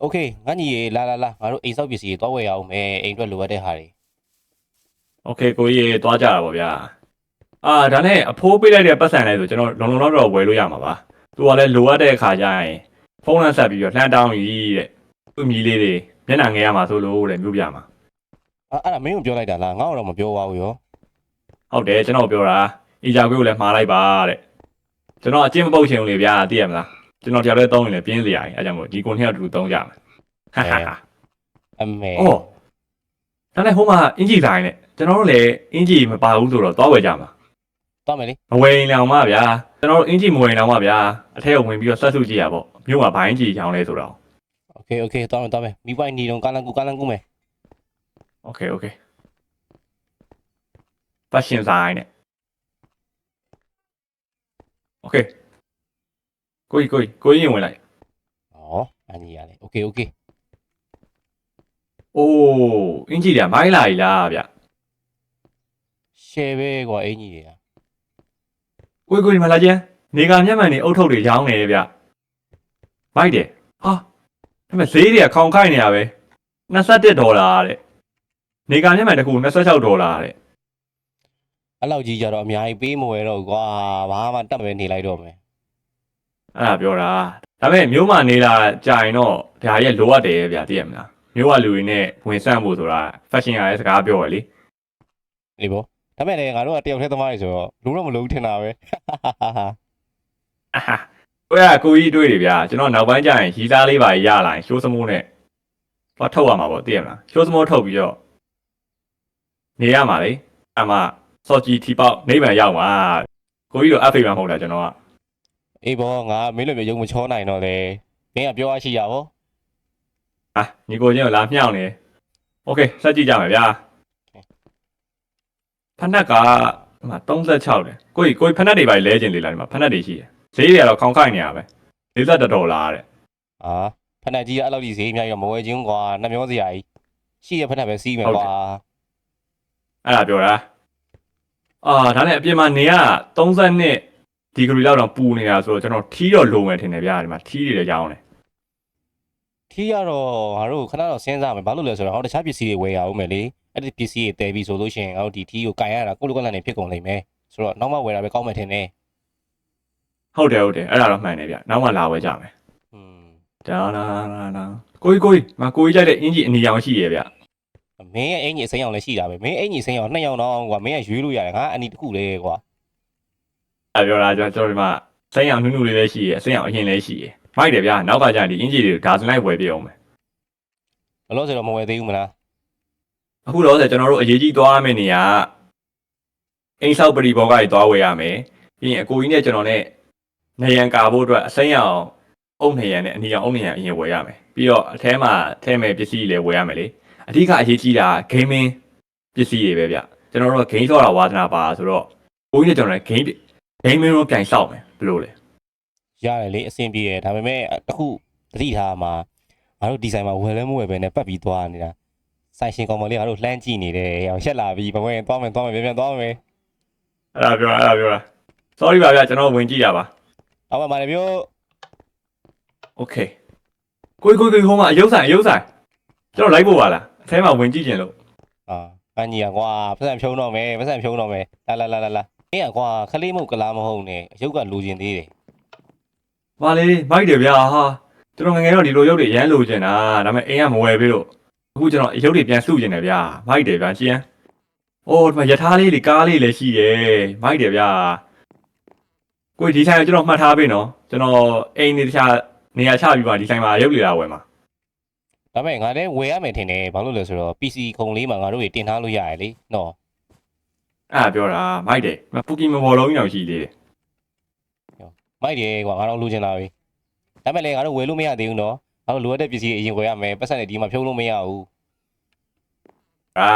โอเคငါညီရေလာလာလာငါတို့အိမ်ဆောက်ပစ္စည်းတွေသွားဝယ်ရအောင်မယ်အိမ်အတွက်လိုအပ်တဲ့ဟာတွေ โอเคကိုကြီးရေသွားကြတာပေါ့ဗျာအာဒါနဲ့အဖိုးပေးလိုက်တဲ့ပတ်စံလဲဆိုကျွန်တော်လုံလုံလောက်တော့ဝယ်လို့ရမှာပါသူကလည်းလိုအပ်တဲ့အခါကျရင်ဖုန်းလမ်းဆက်ပြီးတော့လှမ်းတောင်းကြီးတဲ့သူ့မြည်လေးတွေမျက်နှာငယ်ရမှာဆိုလို့တဲ့မျိုးပြမှာ အဲ့အဲ့ဒါမင်းကိုပြောလိုက်တာလားငါ့ကိုတော့မပြောပါဘူးရော ဟုတ်တယ်ကျွန်တော်ပြောတာအီဂျာကွေးကိုလည်းမှားလိုက်ပါတဲ့ကျွန်တော်အကျင့်မပုတ်ချင်ဘူးလေဗျာသိရမလား ကျွန်တော်တရားလဲသုံးရင်လည်းပြင်းစရာကြီးအဲကြောင့်မို့ဒီကွန်ထင်းကအတူတူသုံးကြမယ်ဟာဟာဟာ အမေ အော်ဒါနဲ့ဟိုမှာအင်ဂျီဆိုင်နဲ့ကျွန်တော်တို့လည်းအင်ဂျီမပါဘူးဆိုတော့သွားဝယ်ကြမှာ သွားမယ်လေ မဝယ်ရင်လောင်ပါဗျာကျွန်တော်တို့အင်ဂျီမဝယ်ရင်လောင်ပါဗျာအထက်ကဝင်ပြီးတော့ဆက်စုကြည့်ရပေါ့မြို့မှာဘိုင်းကြီးချောင်းလဲဆိုတော့ โอเคโอเคသွားမယ်သွားမယ်မိပိုင်နေတော့ကာလန်ကူကာလန်ကူမယ် โอเคโอเคပတ်ရှင်ဆိုင်နဲ့โอเค ကိုကြီးကိုကြီးကိုကြီးရင်ဝင်လိုက် ဩအညီရလေโอเคโอเค အိုးအင်ဂျီတွေကမိုင်းလာ E လားဗျ ရှယ်ပဲကွာအင်ကြီးတွေက ကိုကြီးကိုကြီးမလာကျန်းနေကမျက်မှန်နေအုတ်ထုတ်တွေရောင်းနေဗျမိုက်တယ်ဟာဒါပေမဲ့ဈေးတွေကခေါင်ခိုက်နေရပဲ21ဒေါ်လာတဲ့နေကမျက်မှန်တစ်ခု26ဒေါ်လာတဲ့ အဲ့လောက်ကြီးကြတော့အများကြီးပေးမဝယ်တော့ဘူးကွာဘာမှတတ်ပဲနေလိုက်တော့မယ် အဲ့ဒါပြောတာဒါပေမဲ့မျိုးမနေလာကြာရင်တော့ဒါရဲ့လိုအပ်တယ်ဗျသိရမလားမျိုးကလူတွေနဲ့ဝင်ဆန့်ဖို့ဆိုတာ fashion ရတဲ့စကားပြောရလေလေဘောဒါမဲ့လည်းငါတို့ကတယောက်တည်းသမားတွေဆိုတော့လုံးတော့မလုံးထင်တာပဲအာဟာကိုရကိုကြီးတွေးတယ်ဗျာကျွန်တော်နောက်ပိုင်းကျရင်ရီးသားလေးပါရလာရင်ရှိုးစမိုးနဲ့သွားထုတ်ရမှာပေါ့သိရမလားရှိုးစမိုးထုတ်ပြီးတော့နေရမှာလေအမစော်ကြီးထီပေါက်နိဗ္ဗာန်ရောက်မှာကိုကြီးတော့အဖေမှမဟုတ်တာကျွန်တော်က အေးဘောငါမင်းလိုမျိုးယုံမချောနိုင်တော့လေမင်းကပြောရရှိရဟော အာညီကိုချင်းကိုလာမြောက်နေโอเคစက်ကြည့်ကြမယ်ဗျာဖနက်ကဒီမှာ36တယ်ကိုကြီးကိုကြီးဖနက်တွေပါလဲကျင်လေလားဒီမှာဖနက်တွေရှိတယ်ဈေးတွေကတော့ခေါင်ခိုက်နေရပဲ40ဒေါ်လာတဲ့ အာဖက်နှက်ကြီးကအဲ့လောက်ကြီးဈေးအများကြီးတော့မဝယ်ချင်းကွာနှမျောစရာကြီးရှိရဖက်နှက်ပဲစီးမယ်ကွာ အဲ့ဒါပြောတာအာဒါနဲ့အပြင်မှာနေရ32 ဒီဂရီလောက်တော့ပူနေတာဆိုတော့ကျွန်တော်ထီးတော့လိုမယ်ထင်တယ်ဗျာဒီမှာထီးတွေလည်းရောင်းတယ်ထီးရတော့ငါတို့ခဏတော့စဉ်းစားမယ်ဘာလို့လဲဆိုတော့ဟောတခြားပစ္စည်းတွေဝယ်ရအောင်မယ်လေအဲ့ဒီပစ္စည်းတွေတည်ပြီဆိုလို့ရှိရင်ငါတို့ဒီထီးကိုကန်ရတာကိုလိုကလန်နေဖြစ်ကုန်လိမ့်မယ်ဆိုတော့နောက်မှဝယ်တာပဲကောင်းမယ်ထင်တယ်ဟုတ်တယ်ဟုတ်တယ်အဲ့ဒါတော့မှန်တယ်ဗျာနောက်မှလာဝယ်ကြမယ်อืมဒါလာလာလာကိုကြီးကိုကြီးမကိုကြီးကြိုက်တဲ့အင်ဂျီအနီရောင်ရှိရဗျာမင်းရဲ့အင်ကြီးအစိမ်းအောင်လည်းရှိတာပဲမင်းအင်ကြီးအစိမ်းအောင်နှစ်ယောက်တော့ကွာမင်းကရွေးလို့ရတယ်ငါအနီတစ်ခုလေကွာ အဲ့ပြောတာကျွန်တော်ဒီမှာစိမ်းအောင်နုနုလေးလည်းရှိရအစိမ်းအောင်အရင်လည်းရှိရမိုက်တယ်ဗျာနောက်ကကြရင်ဒီအင်ဂျီတွေဒါစလိုက်ဝယ်ပြအောင်မယ်ဘလို့ဆိုတော့မဝယ်သေးဘူးမလားအခုတော့ဆိုကျွန်တော်တို့အရေးကြီးသွားမယ့်နေရာအိမ်ဆောက်ပရိဘောကကြီးသွားဝယ်ရမယ်ပြီးရင်အကိုကြီးနဲ့ကျွန်တော်နဲ့နေရန်ကာဖို့အတွက်အစိမ်းအောင်အုံနေရန်နဲ့အနီရောင်အုံနေရန်အရင်ဝယ်ရမယ်ပြီးတော့အထဲမှာထဲမဲ့ပစ္စည်းတွေလည်းဝယ်ရမယ်လေအဓိကအရေးကြီးတာ gaming ပစ္စည်းတွေပဲဗျကျွန်တော်တို့က game ဆော့တာဝါသနာပါဆိုတော့ကိုကြီးနဲ့ကျွန်တော်လည်း game gaming ကိုပြန်ဆောက်မယ်ဘယ်လိုလဲရတယ်လေအဆင်ပြေတယ်ဒါပေမဲ့တခုသတိထားမှာငါတို့ဒီဇိုင်မှာဝယ်လဲမဝယ်ပဲနဲ့ပတ်ပြီးသွားနေတာဆိုင်ရှင်ကောင်မလေးငါတို့လှမ်းကြည့်နေတယ်ဟောရက်လာပြီမဝယ်ရင်သွားမယ်သွားမယ်ပြန်ပြန်သွားမယ်အဲ့ဒါပြောတာအဲ့ဒါပြောတာ sorry ပါဗျကျွန်တော်ဝင်ကြည့်တာပါအောက်မှာမာနေမျိုး okay ကိုကြီးကိုကြီးဟိုမှာအယုတ်ဆိုင်အယုတ်ဆိုင်ကျွန်တော်လိုက်ဖို့ပါလားအထဲမှာဝင်ကြည့်ကျင်လို့အာအညီကွာပတ်စံဖြုံးတော့မယ်ပတ်စံဖြုံးတော့မယ်လာလာလာလာလာ မင်းကွာခလေးမုတ်ကလားမဟုတ်နဲ့အယုတ်ကလူကျင်သေးတယ်။ဘာလဲမိုက်တယ်ဗျာဟာကျွန်တော်ငယ်ငယ်တော့ဒီလိုရုပ်တွေရမ်းလိုချင်တာဒါပေမဲ့အိမ်ကမဝယ်ပေးလို့အခုကျွန်တော်ရုပ်တွေပြန်စုချင်တယ်ဗျာမိုက်တယ်ဗျာရှင်း။အိုးဒီမှာယထာလေးတွေကားလေးလည်းရှိတယ်မိုက်တယ်ဗျာ။ကိုဒီဆိုင်ကိုကျွန်တော်မှတ်ထားပေးနော်ကျွန်တော်အိမ်နေတခြားနေရာချပြီးပါဒီဆိုင်မှာရုပ်လေလာဝယ်မှာဒါပေမဲ့ငါလည်းဝယ်ရမယ်ထင်တယ်ဘာလို့လဲဆိုတော့ PC ခုံလေးမှာငါတို့တွေတင်ထားလို့ရတယ်လေနော် အဲ့ဒါပြောတာမိုက်တယ်မပူကီမဘောလုံးကြီးတော့ရှိသေးတယ် မိုက်တယ်ကွာငါတော့လူကျင်တာပဲဒါပေမဲ့လည်းငါတို့ဝယ်လို့မရသေးဘူးနော်ငါတို့လိုအပ်တဲ့ပစ္စည်းအရင်ဝယ်ရမယ်ပတ်စံတွေဒီမှာဖြုံးလို့မရဘူး ။အာ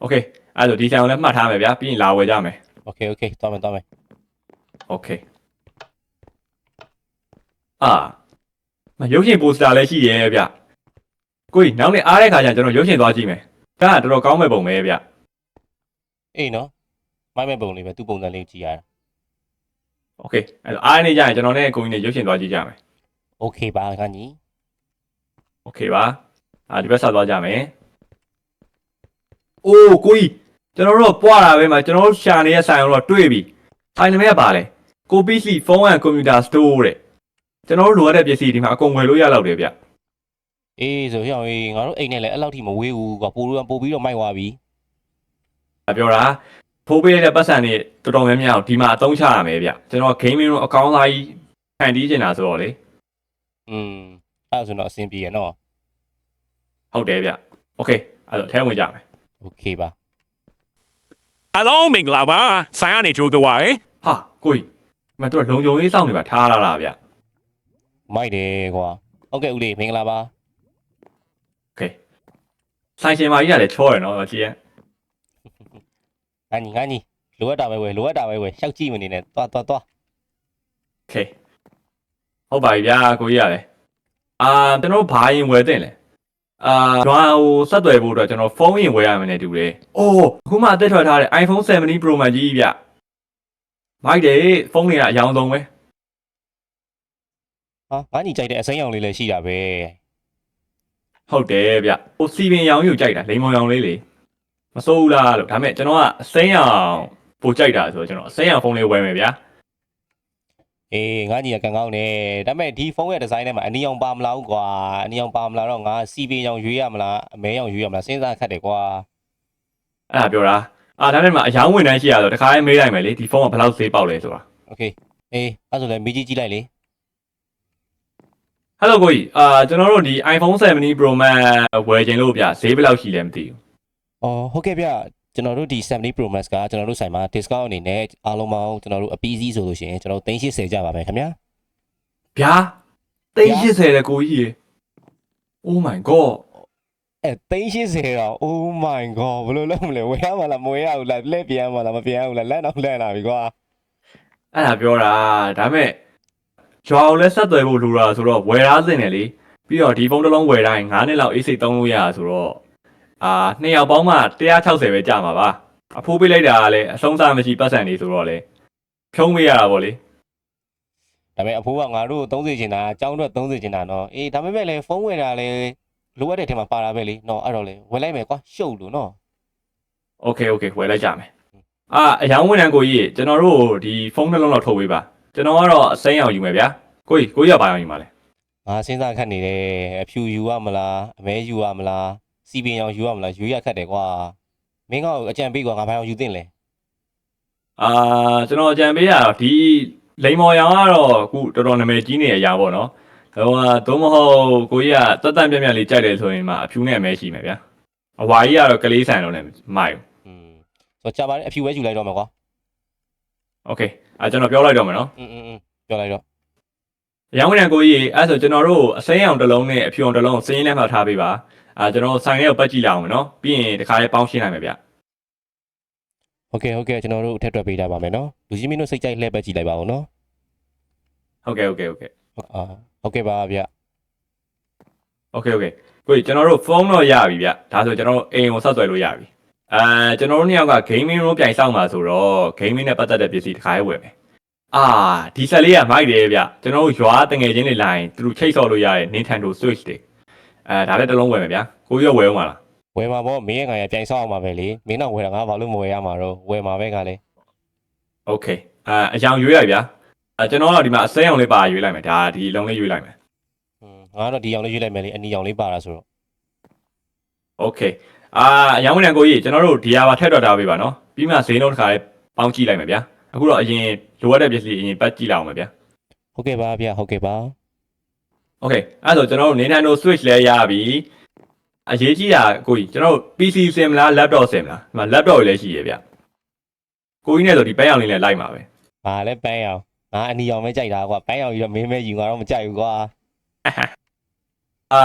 โอเคအဲ့ဒါဆိုဒီဆိုင်ကိုလည်းမှတ်ထားမယ်ဗျာပြီးရင်လာဝယ်ကြမယ် โอเคโอเคသွားမယ်သွားမယ် โอเคအာမရုပ်ရှင်ပိုစတာလည်းရှိရဲဗျကိုကြီးနောက်နေ့အားတဲ့ခါကျရင်ကျွန်တော်ရုပ်ရှင်သွားကြည့်မယ်ဒါကတော်တော်ကောင်းမဲ့ပုံပဲဗျ အေးနော်မိုက်မဲ့ပုံလေးပဲသူ့ပုံစံလေးကိုကြည့်ရတာ Okay အဲ့တော့အားအနေကြရင်ကျွန်တော်နဲ့ကိုကြီးနဲ့ရုပ်ရှင်သွားကြည့်ကြမယ် Okay ပါခန်းကြီး Okay ပါအာဒီဘက်ဆက်သွားကြမယ်အိုးကိုကြီးကျွန်တော်တို့ပွားတာပဲမှာကျွန်တော်တို့ရှာနေတဲ့ဆိုင်တော့တွေ့ပြီဆိုင်နမဲကပါလေကိုပီစီဖုန်းအန်ကွန်ပျူတာစတိုးတဲ့ကျွန်တော်တို့လိုအပ်တဲ့ပစ္စည်းဒီမှာအကုန်ဝယ်လို့ရလောက်တယ်ဗျအေးဆိုရောင်အေးငါတို့အိမ်နဲ့လည်းအဲ့လောက်ထိမဝေးဘူးကွာပိုးလို့ပိုးပြီးတော့မိုက်သွားပြီ ပြောတာဖိုးပေးတဲ့ပတ်စံတွေတော်တော်များများကိုဒီမှာအသုံးချရမယ်ဗျ။ကျွန်တော် gaming ရောအကောင်းသားကြီးဖန်တီးချင်တာဆိုတော့လေ อืมအဲ့ဒါဆိုတော့အဆင်ပြေရနော် ဟုတ်တယ်ဗျ။ Okay အဲ့တော့ထဲဝင်ကြမယ် โอเคပါ အားလုံးမင်္ဂလာပါဆိုင်ကနေကြိုးသွားရဲ ။ဟာကိုကြီးဒီမတို့လုံခြုံရေးစောင့်နေပါထားလာတာဗျ မိုက်တယ်ကွာဟုတ်ကဲ့ဦးလေးမင်္ဂလာပါ ။ Okay ဆိုင်ရှင်မကြီးကလည်းချောတယ်နော်ကြည့်ရင် ငါညီငါညီလိုအပ်တာပဲဝယ်လိုအပ်တာပဲဝယ်ရှောက်ကြည့်မနေနဲ့သွားသွားသွား Okay ဟုတ်ပါပြီဗျာကိုကြီးရတယ်။အာကျွန်တော်ဘာရင်ဝယ်တင်လဲ။အာကျွမ်းဟိုဆက်သွယ်ဖို့အတွက်ကျွန်တော်ဖုန်းရင်ဝယ်ရမယ်နဲ့တူတယ်။အိုးအခုမှအသက်ထွက်ထားတဲ့ iPhone 17 Pro Max ကြီးဗျ။မိုက်တယ်ဖုန်းတွေကအယောင်ဆုံးပဲ။ဟာငါညီကြိုက်တဲ့အစိမ်းရောင်လေးလည်းရှိတာပဲဟုတ်တယ်ဗျဟိုစီပင်ရောင်ကြီးကိုကြိုက်တာလိန်မောင်ရောင်လေးလေ မစိုးဘူးလားလို့ဒါပေမဲ့ကျွန်တော်ကအစိမ်းရောင်ပိုကြိုက်တာဆိုတော့ကျွန်တော်အစိမ်းရောင်ဖုန်းလေးဝယ်မယ်ဗျာ အေးငါညီကကန်ကောင်းတယ်ဒါပေမဲ့ဒီဖုန်းရဲ့ဒီဇိုင်းထဲမှာအနီရောင်ပါမလားကွာအနီရောင်ပါမလားတော့ငါစီပင်ရောင်ရွေးရမလားအမဲရောင်ရွေးရမလားစဉ်းစားခက်တယ်ကွာ အဲ့ဒါပြောတာအာဒါနဲ့မှအယောင်ဝင်တန်းရှိရတော့တခါလေးမေးလိုက်မယ်လေဒီဖုန်းကဘယ်လောက်ဈေးပေါက်လဲဆိုတာ โอเคအေးအဲ့ဆိုလည်းမိကြီးကြည့်လိုက်လေ ဟယ်လိုကိုကြီးအာကျွန်တော်တို့ဒီ iPhone 17 Pro Max ဝယ်ခြင်းလို့ဗျဈေးဘယ်လောက်ရှိလဲမသိဘူး အော်ဟုတ်ကဲ့ဗျကျွန်တော်တို့ဒီ70 Pro Max ကကျွန်တော်တို့ဆိုင်မှာ discount အနေနဲ့အားလုံးပေါင်းကျွန်တော်တို့အပီးစီးဆိုလို့ရှိရင်ကျွန်တော်380ကျပါမယ်ခင်ဗျာဗျာ380တဲ့ကိုကြီးရေ Oh my god အဲ380တော့ Oh my god ဘယ်လိုလုပ်မလဲဝယ်ရမှာလားမဝယ်ရဘူးလားလက်ပြန်မှာလားမပြန်ဘူးလားလက်တော့လက်လာပြီကွာအဲ့ဒါပြောတာဒါပေမဲ့ဂျွာကိုလည်းဆက်သွယ်ဖို့လိုတာဆိုတော့ဝယ်ထားစင်တယ်လေပြီးတော့ဒီဖုန်းတစ်လုံးဝယ်တိုင်း9နှစ်လောက်အေးစိတ်သုံးလို့ရတာဆိုတော့ အာနှစ်ယောက်ပေါင်းမှ160ပဲကြာမှာပါအဖိုးပေးလိုက်တာကလည်းအဆုံးစားမရှိပတ်စံနေဆိုတော့လေဖြုံးပေးရတာပေါ့လေ ဒါပေမဲ့အဖိုးကငါတို့30ချင်တာအကြောင်းတော့30ချင်တာနော်အေးဒါပေမဲ့လည်းဖုန်းဝယ်တာလည်းလိုအပ်တဲ့ထဲမှာပါတာပဲလေနော်အဲ့တော့လေဝယ်လိုက်မယ်ကွာရှုပ်လို့နော် โอเคโอเคဝယ်လိုက်ကြမယ်အာအယောင်ဝန်ထမ်းကိုကြီးကျွန်တော်တို့ဒီဖုန်းတစ်လုံးလောက်ထုတ်ပေးပါကျွန်တော်ကတော့အစိမ်းအောင်ယူမယ်ဗျာကိုကြီးကိုကြီးကဘာအောင်ယူမှာလဲ ငါစဉ်းစားခက်နေတယ်အဖြူယူရမလားအမဲယူရမလား စီပင်ရောင်ယူရမလားယူရခက်တယ်ကွာမင်းကအကြံပေးကွာငါဘာအောင်ယူသင့်လဲ အာကျွန်တော်အကြံပေးရတော့ဒီလိန်မော်ရောင်ကတော့အခုတော်တော်နာမည်ကြီးနေရရာပေါ့နော်ဟိုဟာသို့မဟုတ်ကိုကြီးကတက်တက်ပြက်ပြက်လေးကြိုက်တယ်ဆိုရင်မှအဖြူနဲ့အမဲရှိမယ်ဗျာအဝါကြီးကတော့ကလေးဆန်တော့လည်းမိုက်ဘူး อืมဆိုတော့ကြာပါတယ်အဖြူပဲယူလိုက်တော့မှာကွာ โอเคအဲကျွန်တော်ပြောလိုက်တော့မယ်နော် อืมอืมอืมပြောလိုက်တော့ အယောင်ဝန်ထမ်းကိုကြီးအဲဆိုကျွန်တော်တို့အစိမ်းအောင်တစ်လုံးနဲ့အဖြူအောင်တစ်လုံးစင်းရင်းနဲ့မှတ်ထားပေးပါ အာကျွန်တော်ဆိုင်ထဲကိုပတ်ကြည့်လိုက်အောင်မယ်နော်ပြီးရင်တခါလေးပေါင်းရှင်းနိုင်မယ်ဗျာ โอเคโอเคကျွန်တော်တို့အထက်တွက်ပေးထားပါမယ်နော်လူကြီးမင်းတို့စိတ်ကြိုက်လှည့်ပတ်ကြည့်လိုက်ပါဦးနော် ဟုတ်ကဲ့ဟုတ်ကဲ့ဟုတ်ကဲ့ အာဟုတ်ကဲ့ပါဗျ โอเคโอเคကိုကြီးကျွန်တော်တို့ဖုန်းတော့ရပြီဗျဒါဆိုကျွန်တော်တို့အိမ်ကိုဆက်သွယ်လို့ရပြီအဲကျွန်တော်တို့နှစ်ယောက်က gaming room ပြိုင်ဆောင်ပါဆိုတော့ gaming နဲ့ပတ်သက်တဲ့ပစ္စည်းတစ်ခါရေးဝယ်မယ်အာဒီဆက်လေးကမိုက်တယ်ဗျကျွန်တော်တို့ရွာတငယ်ချင်းတွေလာရင်သူတို့ချိတ်ဆော့လို့ရတဲ့ Nintendo Switch တွေ အဲဒါလည်းတစ်လုံးဝယ်မယ်ဗျာကိုကြီးရောဝယ်ဦးမှာလား ဝယ်မှာပေါ့မင်းရဲ့ငါရပြိုင်ဆောက်အောင်ပါပဲလေမင်းတော့ဝယ်တာငါဘာလို့မဝယ်ရမှာတော့ဝယ်မှာပဲကလည်း โอเคအဲအယောင်ရွေးလိုက်ဗျာအဲကျွန်တော်ကဒီမှာအစိမ်းအောင်လေးပါရွေးလိုက်မယ်ဒါဒီလုံးလေးရွေးလိုက်မယ် อืมငါတော့ဒီအောင်လေးရွေးလိုက်မယ်လေအနီအောင်လေးပါတာဆိုတော့ โอเคအာအယောင်ဝင်တဲ့ကိုကြီးကျွန်တော်တို့ဒီဟာပါထက်တော့တာပေးပါနော်ပြီးမှဈေးနှုန်းတစ်ခါလေးပေါင်းကြည့်လိုက်မယ်ဗျာအခုတော့အရင်လိုအပ်တဲ့ပစ္စည်းအရင်ပတ်ကြည့်လိုက်အောင်မယ်ဗျာ ဟုတ်ကဲ့ပါဗျဟုတ်ကဲ့ပါ โอเคအဲ့ဒါဆိုကျွန်တော်တို့ Nintendo Switch လဲရပြီအရေးကြီးတာကိုကြီးကျွန်တော်တို့ PC စင်မလား laptop စင်မလားဒီမှာ laptop တွေလည်းရှိရဗျကိုကြီးနဲ့ဆိုဒီပန်းအောင်လေးလည်းလိုက်ပါပဲ ဘာလဲပန်းအောင်ငါအနီအောင်ပဲကြိုက်တာကွာပန်းအောင်ကြီးတော့မင်းမဲယူငါတော့မကြိုက်ဘူးကွာ အာ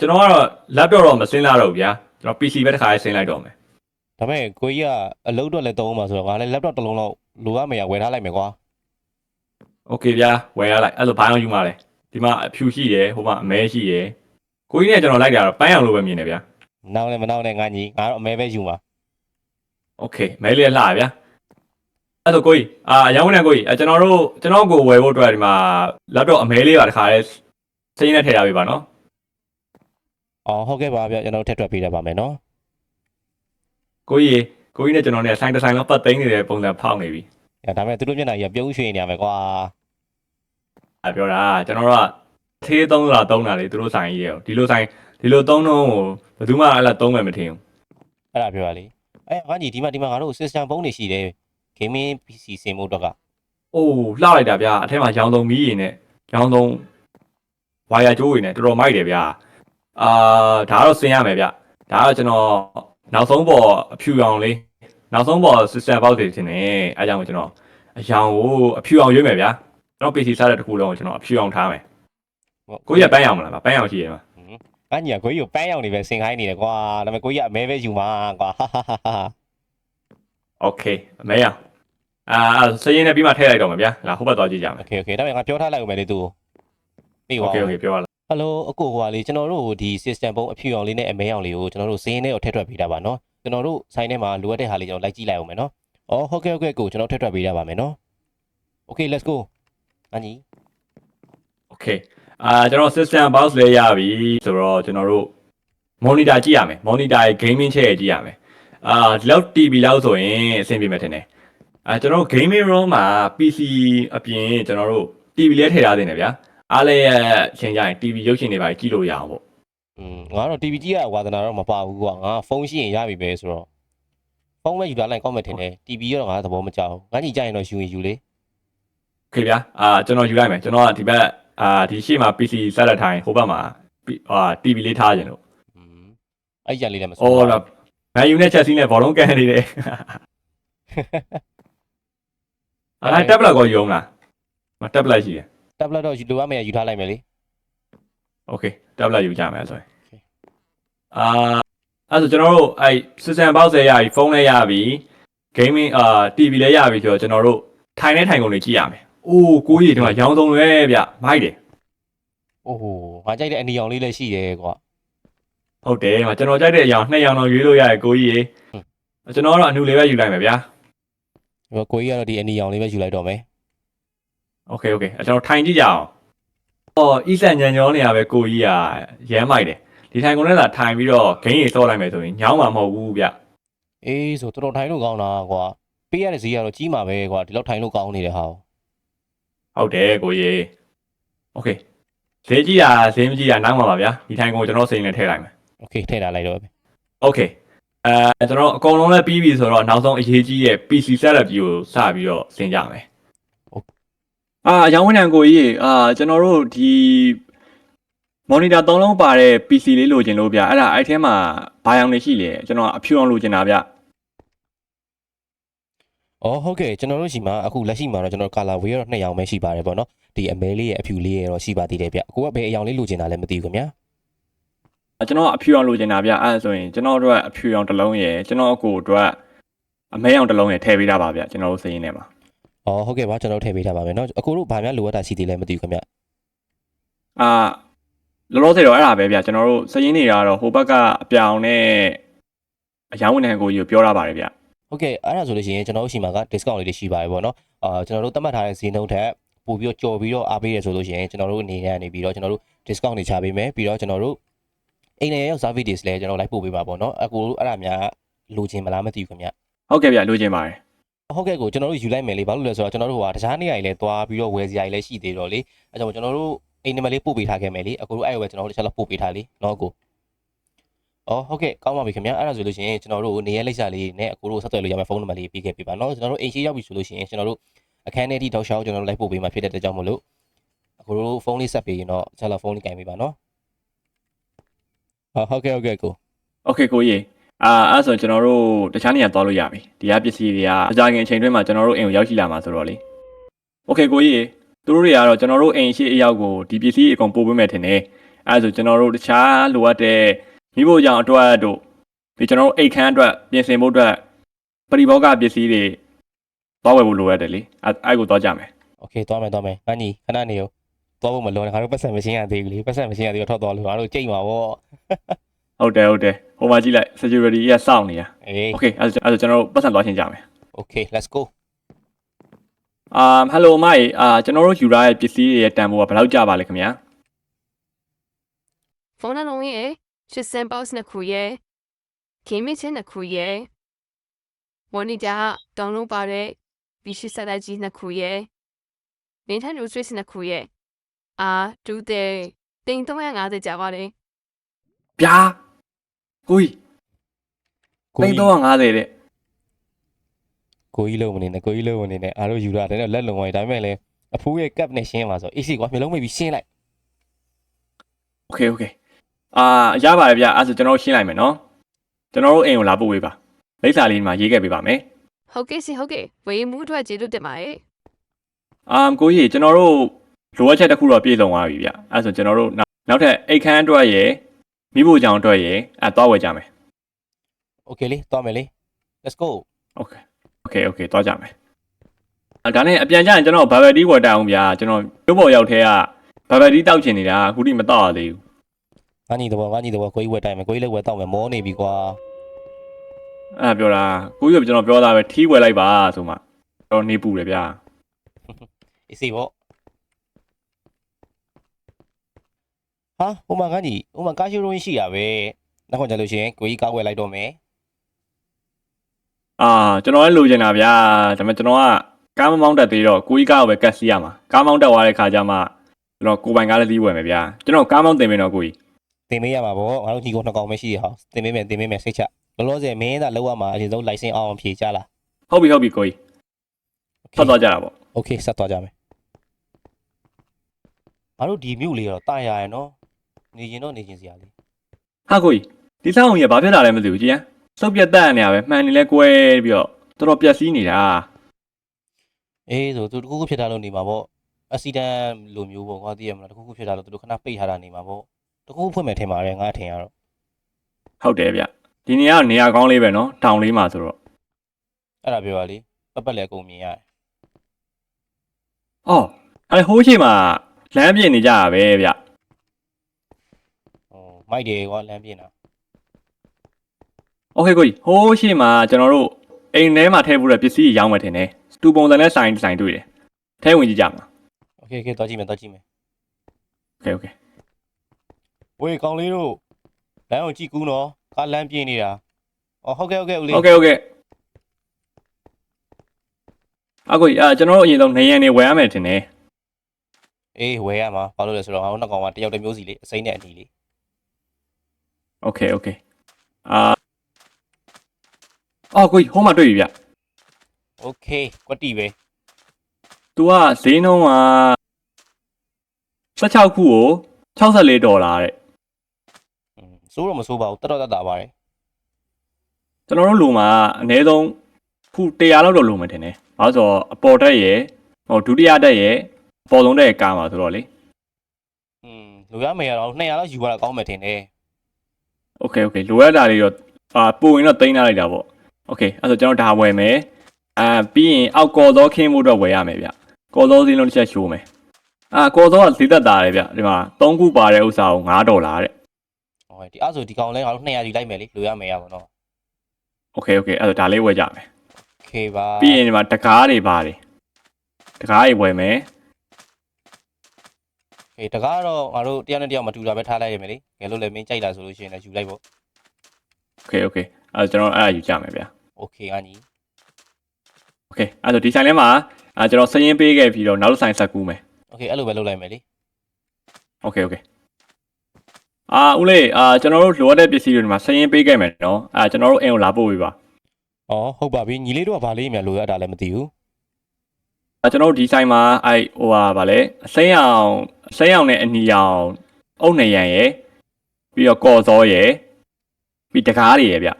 ကျွန်တော်ကတော့ laptop တော့မစင်းလာတော့ဘူးဗျာကျွန်တော် PC ပဲတစ်ခါလေးစင်းလိုက်တော့မယ် ဒါပေမဲ့ကိုကြီးကအလုပ်တော့လည်းသုံးမှာဆိုတော့ငါလည်း laptop တစ်လုံးလောက်လိုရမယ်ရဝယ်ထားလိုက်မယ်ကွာ โอเคဗျာဝယ်ရလိုက်အဲ့လိုဘာအောင်ယူမှာလဲ ဒီမှာအဖြူရှိတယ်ဟိုမှာအမဲရှိတယ်ကိုကြီးနဲ့ကျွန်တော်လိုက်တာတော့ပန်းအောင်လိုပဲမြင်တယ်ဗျာ နောက်လည်းမနောက်နဲ့ငါညီငါတော့အမဲပဲယူမှာ โอเคမဲလေးလှရဗျာအဲ့တော့ကိုကြီးအာအရောင်းဝင်တဲ့ကိုကြီးအဲကျွန်တော်တို့ကျွန်တော်ကိုဝယ်ဖို့အတွက်ဒီမှာ laptop အမဲလေးပါတစ်ခါလေးစိမ်းနဲ့ထည့်ရပေးပါနော် အော်ဟုတ်ကဲ့ပါဗျကျွန်တော်တို့ထက်ထွက်ပေးတတ်ပါမယ်နော် ကိုကြီးရေကိုကြီးနဲ့ကျွန်တော်နဲ့ဆိုင်တစ်ဆိုင်လောက်ပတ်သိမ်းနေတဲ့ပုံစံဖောက်နေပြီ အဲဒါပေမဲ့သူတို့မျက်နှာကြီးကပြုံးရွှေနေရမယ်ကွာ အဲပြောတာကျွန်တော်တို့ကသေးသုံးတာသုံးတာလေသူတို့ဆိုင်ကြီးရဲ့ဒီလိုဆိုင်ဒီလိုသုံးတော့ဟိုဘယ်သူမှအဲ့လားသုံးမယ်မထင်ဘူးအဲ့ဒါပြောရလေအဲငါကြီးဒီမှာဒီမှာငါတို့ system ပုံးနေရှိတယ် gaming PC စင်ဖို့တော့ကအိုးလှလိုက်တာဗျာအထက်မှာရောင်သုံးမီးရင်နဲ့ရောင်သုံးဝါယာကြိုးရင်နဲ့တော်တော်မိုက်တယ်ဗျာအာဒါကတော့ဆင်ရမယ်ဗျဒါကတော့ကျွန်တော်နောက်ဆုံးပေါ်အဖြူရောင်လေးနောက်ဆုံးပေါ် system box တွေတင်နေအဲကြောင့်ကျွန်တော်အရောင်ကိုအဖြူအောင်ရွေးမယ်ဗျာ ကျွန်တော် PC စားတဲ့တစ်ခုလုံးကိုကျွန်တော်အဖြူအောင်ထားမယ်ကိုကြီးကပန်းရောင်မလားပန်းရောင်ရှိရမှာ ငါကြီးကကိုကြီးကိုပန်းရောက်နေပဲစင်ခိုင်းနေတယ်ကွာဒါပေမဲ့ကိုကြီးကအမဲပဲယူမှာကွာဟာဟာဟာဟာ โอเคအမဲရအောင်အာအဲ့ဒါစရင်နဲ့ပြီးမှထည့်လိုက်တော့မှာဗျာလာဟိုဘက်သွားကြည့်ကြမယ် โอเคโอเคဒါပေမဲ့ငါပြောထားလိုက်ဦးမယ်လေသူကိုပြီး โอ ပါ เคโอเคပြောပါလား ဟယ်လိုအကိုဟိုပါလေကျွန်တော်တို့ဒီ system ပုံးအဖြူအောင်လေးနဲ့အမဲအောင်လေးကိုကျွန်တော်တို့စင်းနဲ့ကိုထည့်ထွက်ပေးတာပါနော်ကျွန်တော်တို့ဆိုင်ထဲမှာလိုအပ်တဲ့ဟာလေးကျွန်တော်လိုက်ကြည့်လိုက်အောင်မယ်နော်အော်ဟုတ်ကဲ့ဟုတ်ကဲ့ကိုကျွန်တော်ထည့်ထွက်ပေးတာပါမယ်နော် Okay let's go မန်ကြီး Okay အာကျွန်တော် system box လဲရပြီဆိုတော့ကျွန်တော်တို့ monitor ကြည့်ရမယ် monitor ရဲ့ gaming ချက်ကြည့်ရမယ်အာဒီလောက် TV လောက်ဆိုရင်အဆင်ပြေမယ်ထင်တယ်အာကျွန်တော် gaming room မှာ PC အပြင်ကျွန်တော်တို့ TV လဲထည့်ထားတင်တယ်ဗျာအားလဲအချိန်ကြရင် TV ရုပ်ရှင်တွေပါကြည့်လို့ရအောင်ပေါ့อืมငါတော့ TV ကြည့်ရဝါသနာတော့မပါဘူးကွာငါဖုန်းရှိရင်ရပြီပဲဆိုတော့ဖုန်းပဲယူလာလိုက်ကောင်းမယ်ထင်တယ် TV ရောငါသဘောမကျဘူးငါညီကြရင်တော့ယူရင်ယူလေ โอเคဗျာအာကျွန်တော်ယူလိုက်မယ်ကျွန်တော်ကဒီဘက်အာဒီရှေ့မှာ PC ဆက်လက်ထိုင်ဟိုဘက်မှာအာ TV လေးထားခြင်းလို့ อืมအဲ့ကြလေးလည်းမ အော်လားမန်ယူနဲ့ချက်စီနဲ့ဘောလုံးကန်နေတယ်အာတက်ဘလက်ကိုယူအောင်လားမတက်ဘလက်ရှိတယ် tablet တော့ယူလိုရမယ်ယူထားလိုက်မယ်လေ โอเคတက်ဘလက်ယူကြမယ်ဆိုရင်အာအဲ့ဆိုကျွန်တော်တို့အဲ့ system box လည်းရပြီဖုန်းလည်းရပြီ gaming အာ TV လည်းရပြီဆိုတော့ကျွန်တော်တို့ထိုင်နေထိုင်ကုန်လေးကြည့်ရမယ် အိုးကိုကြီးဒီမှာရောင်းစုံလွဲဗျမိုက်တယ် โอ้โหငါကြိုက်တဲ့အနီရောင်လေးလည်းရှိတယ်ကွာ ဟုတ်တယ်မှာကျွန်တော်ကြိုက်တဲ့အရောင်နှစ်ရောင်တော့ရွေးလို့ရတယ်ကိုကြီးရေကျွန်တော်ကတော့အနူလေးပဲယူလိုက်မယ်ဗျာ ဒီမှာကိုကြီးကတော့ဒီအနီရောင်လေးပဲယူလိုက်တော့မယ် โอเคโอเคအဲ့ကျွန်တော်ထိုင်ကြည့်ကြအောင်အော်ဤဆန်ညံညောနေရပဲကိုကြီးကရမ်းမိုက်တယ်ဒီထိုင်ကုန်နဲ့သာထိုင်ပြီးတော့ဂိမ်းကြီးစောလိုက်မယ်ဆိုရင်ညောင်းမှာမဟုတ်ဘူးဗျ အေးဆိုတော်တော်ထိုင်လို့ကောင်းတာကွာပေးရတဲ့ဈေးကတော့ကြီးမှာပဲကွာဒီလောက်ထိုင်လို့ကောင်းနေတဲ့ဟာ ဟုတ်တယ်ကိုကြီးโอเคဈေးကြီးတာဈေးမကြီးတာနောက်မှာပါဗျာဒီထိုင်ကုန်ကိုကျွန်တော်စိတ်နဲ့ထည့်လိုက်မယ် โอเคထည့်ထားလိုက်တော့ပဲ โอเคအဲကျွန်တော်အကုန်လုံးလည်းပြီးပြီဆိုတော့နောက်ဆုံးအရေးကြီးရဲ့ PC setup ကြီးကိုစပြီးတော့ဆင်ကြမယ်အာအကြောင်းဝန်ထမ်းကိုကြီးအာကျွန်တော်တို့ဒီ monitor ၃လုံးပါတဲ့ PC လေးလိုချင်လို့ဗျအဲ့ဒါအဲ့ထဲမှာဘာရောင်နေရှိလဲကျွန်တော်အဖြူအောင်လိုချင်တာဗျ အော်ဟုတ်ကဲ့ကျွန်တော်တို့ရှိမှာအခုလက်ရှိမှာတော့ကျွန်တော် color wheel တော့နှစ်ရောင်ပဲရှိပါတယ်ပေါ့နော်ဒီအမဲလေးရဲ့အဖြူလေးရဲ့တော့ရှိပါသေးတယ်ဗျအခုကဘယ်အရောင်လေးလိုချင်တာလဲမသိဘူးခင်ဗျာကျွန်တော်အဖြူအောင်လိုချင်တာဗျအဲ့ဒါဆိုရင်ကျွန်တော်တို့ကအဖြူအောင်တစ်လုံးရယ်ကျွန်တော်အကိုအတွက်အမဲအောင်တစ်လုံးရယ်ထည့်ပေးတာပါဗျကျွန်တော်တို့စရင်းထဲမှာအော်ဟုတ်ကဲ့ပါကျွန်တော်ထည့်ပေးထားပါမယ်နော်အခုတို့ဘာများလိုအပ်တာရှိသေးလဲမသိဘူးခင်ဗျာအာလောလောဆယ်တော့အဲ့ဒါပဲဗျကျွန်တော်တို့စရင်းတွေကတော့ဟိုဘက်ကအပြောင်နဲ့အယောင်းဝန်ထမ်းကိုကြီးကိုပြောရပါတယ်ဗျ ဟုတ်ကဲ့အဲ့ဒါဆိုလို့ရှိရင်ကျွန်တော်တို့ရှိမှာက discount လေးတွေရှိပါတယ်ပေါ့နော်အာကျွန်တော်တို့သတ်မှတ်ထားတဲ့ဈေးနှုန်းထက်ပို့ပြီးတော့ကြော်ပြီးတော့အားပေးရဆိုလို့ရှိရင်ကျွန်တော်တို့အနေနဲ့ကနေပြီးတော့ကျွန်တော်တို့ discount တွေချပေးမယ်ပြီးတော့ကျွန်တော်တို့အိမ်နယ်ရောက် service တွေလည်းကျွန်တော်လိုက်ပို့ပေးပါပေါ့နော်အခုအဲ့ဒါများလိုချင်မလားမသိဘူးခင်ဗျာဟုတ်ကဲ့ဗျလိုချင်ပါတယ်ဟုတ်ကဲ့ကိုကျွန်တော်တို့ယူလိုက်မယ်လေဘာလို့လဲဆိုတော့ကျွန်တော်တို့ကတခြားနေရာတွေလည်းသွားပြီးတော့ဝယ်စရာတွေလည်းရှိသေးတော့လေအဲကြောင့်ကျွန်တော်တို့အိမ်နံပါတ်လေးပို့ပေးထားခဲ့မယ်လေအခုတို့အဲ့ဝယ်ကျွန်တော်တို့တစ်ချက်လောက်ပို့ပေးထားလေနော်ကို အော်ဟုတ်ကဲ့ကောင်းပါပြီခင်ဗျာအဲ့ဒါဆိုလို့ရှိရင်ကျွန်တော်တို့နေရာလိပ်စာလေးနဲ့အခုတို့ဆက်သွယ်လို့ရမယ့်ဖုန်းနံပါတ်လေးပေးခဲ့ပေးပါနော်ကျွန်တော်တို့အိမ်ရှိရောက်ပြီဆိုလို့ရှိရင်ကျွန်တော်တို့အခန်းထဲထိတောက်လျှောက်ကျွန်တော်တို့လိုက်ပို့ပေးမှာဖြစ်တဲ့အတွက်ကြောင့်မလို့အခုတို့ဖုန်းလေးဆက်ပေးရင်တော့ချက်လောက်ဖုန်းလေးကင်ပေးပါနော်ဟုတ်ဟုတ်ကဲ့ဟုတ်ကဲ့ကို โอเคကိုကြီးအာအဲ့ဆိုကျွန်တော်တို့တခြားနေရာသွားလို့ရပြီဒီကပစ္စည်းတွေကအကြခင်အချိန်တွင်းမှာကျွန်တော်တို့အိမ်ကိုရောက်ရှိလာမှာဆိုတော့လေโอเคကိုကြီးသူတို့တွေကတော့ကျွန်တော်တို့အိမ်ရှိအရောက်ကိုဒီပစ္စည်းအကုန်ပို့ပေးမယ်ထင်တယ်အဲ့ဒါဆိုကျွန်တော်တို့တခြားလိုအပ်တဲ့ မိဖို့ကြောင့်အတွက်တို့ဒီကျွန်တော်တို့အိတ်ခမ်းအတွက်ပြင်ဆင်ဖို့အတွက်ပရိဘောဂပစ္စည်းတွေသွားဝယ်ဖို့လိုရတယ်လေအဲ့အဲ့ကိုသွားကြမယ် โอเคသွားမယ်သွားမယ်ငါညီခဏနေရောသွားဖို့မလွန်ငါတို့ပတ်စံမရှင်းရသေးဘူးလေပတ်စံမရှင်းရသေးတော့ထွက်သွားလို့ငါတို့ကြိတ်မှာဗော ဟုတ်တယ်ဟုတ်တယ်ဟိုမှာကြည့်လိုက် security ကစောင့်နေတာ အေး โอเคအဲ့ဒါအဲ့ဒါကျွန်တော်တို့ပတ်စံသွားရှင်းကြမယ် Okay let's go အာဟယ်လိုမိုင်အာကျွန်တော်တို့ယူရတဲ့ပစ္စည်းတွေရဲ့တန်ဖိုးကဘယ်လောက်ကျပါလဲခင်ဗျာ ဖုန်းနှလုံးကြီး ရှစ်စန်ပေါစ်နှစ်ခုရဲ့ဂိမ်းမစ်ချင်းနှစ်ခုရဲ့မော်နီတာဒေါင်းလုံးပါတဲ့ဘီရှိဆက်လက်ကြီးနှစ်ခုရဲ့ Nintendo Switch နှစ်ခုရဲ့အာဒူးတဲ့တိန်350ကြာပါတယ် ဗျာကိုကြီး ကို တိတ် ကြီး 350တဲ့ ကိုကြီးလုံးမနေနဲ့ကိုကြီးလုံးမနေနဲ့အားတို့ယူတာတဲ့လက်လုံဝိုင်းဒါပေမဲ့လည်းအဖိုးရဲ့ကပ်နဲ့ရှင်းပါဆိုအေးစီကွာမျိုးလုံးမိတ်ပြီးရှင်းလိုက် โอเคโอเค အာရပါတယ်ဗျအဲ့ဆိုကျွန်တော်တို့ရှင်းလိုက်မယ်နော်ကျွန်တော်တို့အိမ်ကိုလာပို့ပေးပါလိပ်စာလေးမှာရေးခဲ့ပေးပါမယ်ဟုတ်ကဲ့ရှင်ဟုတ်ကဲ့ဝေးမှုအတွက်ကျေးဇူးတင်ပါတယ်အာကိုကြီးကျွန်တော်တို့လိုအပ်ချက်တစ်ခုတော့ပြည့်စုံသွားပြီဗျအဲ့ဆိုကျွန်တော်တို့နောက်ထပ်အိတ်ခမ်းအတွက်ရယ်မိဖို့ကြောင်အတွက်ရယ်အဲ့တော့ဝယ်ကြမယ် Okay လေတော့မယ်လေ Let's go Okay Okay Okay တော့ကြမယ်အဲဒါနဲ့အပြန်ကြရင်ကျွန်တော် bubble tea water အောင်ဗျာကျွန်တော်မြို့ပေါ်ရောက်ထဲက bubble tea တောက်ချင်နေတာအခုထိမတောက်ရသေးဘူး ငါညီတော်ငါညီတော်ကိုကြီးဝယ်တိုင်းမယ်ကိုကြီးလည်းဝယ်တော့မယ်မောနေပြီကွာအဲ့ဒါပြောတာကိုကြီးကကျွန်တော်ပြောတာပဲထီးဝယ်လိုက်ပါဆိုမှတော့နေပူတယ်ဗျာအေးစီပေါ့ဟာဟိုမှာငါညီဟိုမှာကားရှိုးရုံးရှိရပဲနောက်ခွန်ကြလို့ရှိရင်ကိုကြီးကားဝယ်လိုက်တော့မယ်အာကျွန်တော်လည်းလိုချင်တာဗျာဒါပေမဲ့ကျွန်တော်ကကားမမောင်းတတ်သေးတော့ကိုကြီးကားကိုပဲကတ်စီရမှာကားမောင်းတက်သွားတဲ့ခါကျမှကျွန်တော်ကိုယ်ပိုင်ကားလည်းသီးဝယ်မယ်ဗျာကျွန်တော်ကားမောင်းတင်မယ်တော့ကိုကြီး တင်မေးရမှာပေါ့ငါတို့ညီကိုနှစ်ကောင်ပဲရှိရအောင်တင်မေးမယ်တင်မေးမယ်စိတ်ချလောလောဆယ်မင်းသာလောက်ရမှာအရင်ဆုံး license အောင်ဖြေကြလားဟုတ်ပြီဟုတ်ပြီကိုကြီးဆက်သွားကြတာပေါ့ okay ဆက်သွားကြမယ်ငါတို့ဒီမြို့လေးတော့တာရရယ်နော်နေရင်တော့နေရင်စရာလေးဟာကိုကြီးဒီဆောင်ကြီးကဘာဖြစ်လာလဲမသိဘူးကြည်ရန်စုပ်ပြတ်တတ်နေရပဲမှန်နေလဲကွဲပြီးတော့တော်တော်ပျက်စီးနေတာအေးဆိုသူတကူကူဖြစ်တာလို့နေမှာပေါ့အက်ဆီဒန့်လိုမျိုးပေါ့ကွာသိရမလားတကူကူဖြစ်တာလို့သူတို့ခဏပိတ်ထားတာနေမှာပေါ့ တခုခုဖွင့်မယ်ထင်ပါတယ်ငါထင်ရတော့ ဟုတ်တယ်ဗျဒီနေရာကနေရာကောင်းလေးပဲနော်တောင်လေးမှာဆိုတော့ အဲ့ဒါပြောရလေပတ်ပတ်လည်းအကုန်မြင်ရတယ် အော်အဲဟိုးရှိမှာလမ်းပြင်နေကြတာပဲဗျ ဟိုမိုက်တယ်ကွာလမ်းပြင်တာ โอเคကိုကြီးဟိုးရှိမှာကျွန်တော်တို့အိမ်ထဲမှာထည့်ဖို့တဲ့ပစ္စည်းရောင်းမယ်ထင်တယ်စတူပုံစံနဲ့ဆိုင်ဆိုင်တွေ့တယ်ထဲဝင်ကြည့်ကြမှာ โอเคโอเคသွားကြည့်မယ်သွားကြည့်မယ် โอเคโอเค ဝေးကောင်လေးတို့လမ်းကိုကြည့်ကူးနော်ကားလမ်းပြင်နေတာအော်ဟုတ်ကဲ့ဟုတ်ကဲ့ဦးလေး โอเคโอเคအကိုကြီးအာကျွန်တော်တို့အရင်ဆုံးနေရန်နေဝယ်ရမယ်ထင်တယ် အေးဝယ်ရမှာဘာလို့လဲဆိုတော့ငါတို့နှစ်ကောင်ကတယောက်တစ်မျိုးစီလေအစိမ့်နဲ့အနီလေး โอเคโอเคအာအော်ကိုကြီးဟိုးမှာတွေ့ပြီဗျ โอเคကွက်တီပဲ तू ကဈေးနှုန်းက16ခုကို64ဒေါ်လာတဲ့ อืม စိုးတော့မစိုးပါဘူးတက်တော့တက်တာပါတယ်ကျွန်တော်တို့လူမှာအနည်းဆုံးခု100လောက်တော့လိုမှထင်တယ်။ဘာလို့ဆိုတော့အပေါ်တက်ရယ်ဟိုဒုတိယတက်ရယ်အပေါ်ဆုံးတက်ရယ်ကားမှာဆိုတော့လေอืมလူရမယ်ရတော့200လောက်ယူရတာကောင်းမယ်ထင်တယ်။ Okay okay လိုရတာလေးတော့အာပို့ရင်တော့တင်ထားလိုက်တာပေါ့။ Okay အဲ့ဆိုကျွန်တော်ဒါဝယ်မယ်။အာပြီးရင်အောက်ကော်သောခင်းဖို့တော့ဝယ်ရမယ်ဗျ။ကော်သောစင်းလုံးတစ်ချက်ရှိုးမယ်။အာကော်သောကဈေးသက်တာတယ်ဗျ။ဒီမှာ3ခုပါတဲ့ဥစ္စာကို9ဒေါ်လာတဲ့ ဟောဒီအဲ့ဆိုဒီကောင်လဲငါတို့200ယူလိုက်မယ်လေလူရမယ်ရပါတော့ ။ Okay okay အဲ့ဆိုဒါလေးဝယ်ကြမယ် โอเคပါ ။ပြီးရင်ဒီမှာတကားတွေပါတယ်။တကားတွေဝယ်မယ် โอเคတကားတော့ငါတို့တယောက်နဲ့တယောက်မတူတာပဲထားလိုက်ရမယ်လေငယ်လို့လည်းမင်းကြိုက်လာဆိုလို့ရှိရင်လည်းယူလိုက်ပေါ့ ။ Okay okay အဲ့ကျွန်တော်အဲ့ဒါယူကြမယ်ဗျ။ โอเคငါညီ โอเคအဲ့တော့ဒီဆိုင်ထဲမှာအာကျွန်တော်စရင်ပေးခဲ့ပြီးတော့နောက်တစ်ဆိုင်ဆက်ကူးမယ် โอเคအဲ့လိုပဲလုပ်လိုက်မယ်လေ โอเคโอเค အာဦးလေးအာကျွန်တော်တို့လိုအပ်တဲ့ပစ္စည်းတွေဒီမှာစာရင်းပေးခဲ့မယ်နော်အာကျွန်တော်တို့အိမ်ကိုလာပို့ပေးပါဩဟုတ်ပါပြီညီလေးတို့ကဗာလေးမြန်လိုရတာလည်းမသိဘူးအာကျွန်တော်တို့ဒီဆိုင်မှာအဲ့ဟိုဟာဗာလဲအစိမ်းအောင်အစိမ်းအောင်နဲ့အနီအောင်အုတ်နေရန်ရယ်ပြီးတော့ကော်စောရယ်ပြီးတကားတွေရယ်ဗျဩ